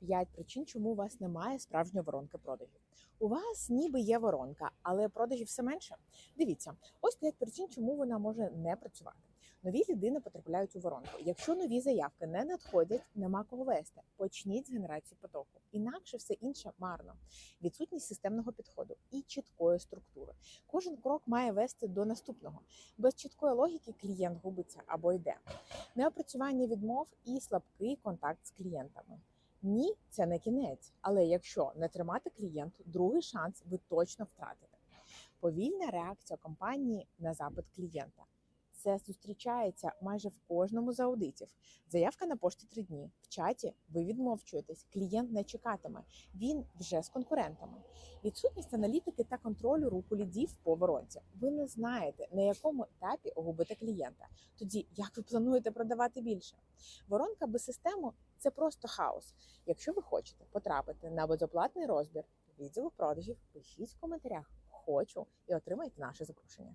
5 причин, чому у вас немає справжньої воронки продажів. У вас ніби є воронка, але продажів все менше. Дивіться, ось 5 причин, чому вона може не працювати. Нові людини потрапляють у воронку. Якщо нові заявки не надходять, нема кого вести. Почніть з генерації потоку. Інакше все інше марно. Відсутність системного підходу і чіткої структури. Кожен крок має вести до наступного. Без чіткої логіки клієнт губиться або йде. Неопрацювання відмов і слабкий контакт з клієнтами. Ні, це не кінець. Але якщо не тримати клієнту, другий шанс ви точно втратите. Повільна реакція компанії на запит клієнта. Це зустрічається майже в кожному з аудитів. Заявка на пошті три дні. В чаті ви відмовчуєтесь, клієнт не чекатиме. Він вже з конкурентами. Відсутність аналітики та контролю руху лідів по воронці. Ви не знаєте, на якому етапі губите клієнта. Тоді як ви плануєте продавати більше? Воронка без системи це просто хаос. Якщо ви хочете потрапити на безоплатний розбір відділу продажів, пишіть в коментарях хочу і отримайте наше запрошення.